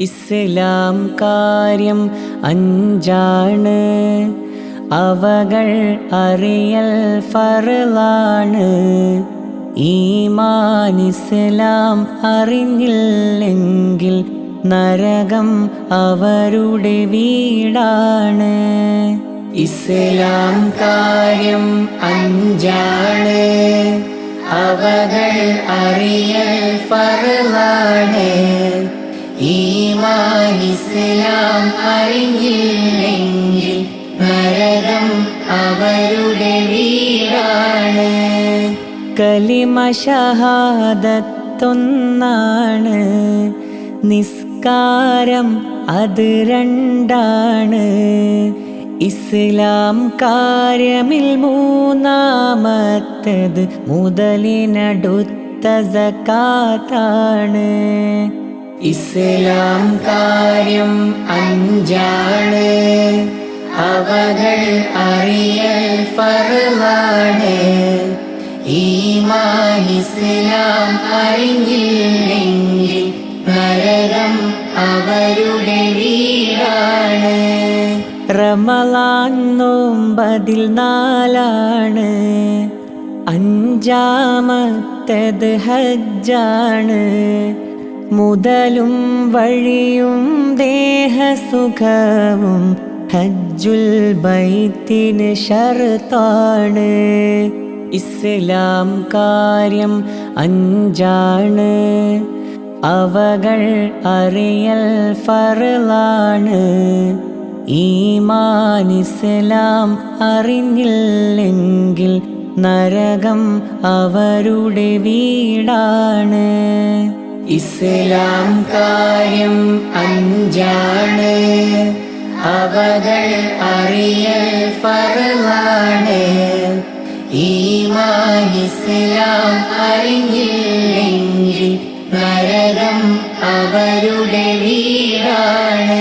ഇസ്ലാം കാര്യം അഞ്ചാണ്. അവകൾ അറിയൽ ഫറലാണ് ഈമാൻ ഇസ്ലാം അറിഞ്ഞില്ലെങ്കിൽ നരകം അവരുടെ വീടാണ്. ഇസ്ലാം കാര്യം അഞ്ചാണ്. അവകൾ അറിയൽ ഫറലാണ് കലിമ ഷഹാദത്തൊന്നാണ് നിസ്കാരം അത് രണ്ടാണ്. ഇസ്ലാം കാര്യമിൽ മൂന്നാമത്തത് മുതലിനടുത്ത സക്കാത്താണ് ഇസ്ലാം കാര്യം അഞ്ചാണ്. അവകൾ അറിയൽ ഫറലാണ് ഈമാൻ അറിഞ്ഞില്ലെങ്കിൽ നരകം അവരുടെ വീടാണ്. റമലാൻ നോമ്പതിൽ നാലാണ്. അഞ്ചാമത്തത് ഹജ്ജാണ്. മുതലും വഴിയും ദേഹസുഖവും ഹജ്ജുൽ ബൈത്തിന് ഷർത്താണ്. ഇസ്ലാം കാര്യം അഞ്ചാണ്. അവകൾ അറിയൽ ഫറലാണ് ഈമാൻ ഇസ്ലാം അറിഞ്ഞില്ലെങ്കിൽ നരകം അവരുടെ വീടാണ്. ഇസ്ലാം കാര്യം അഞ്ചാണ്. നാം അറിഞ്ഞില്ലെങ്കിൽ നരകം അവരുടെ വീടാണ്.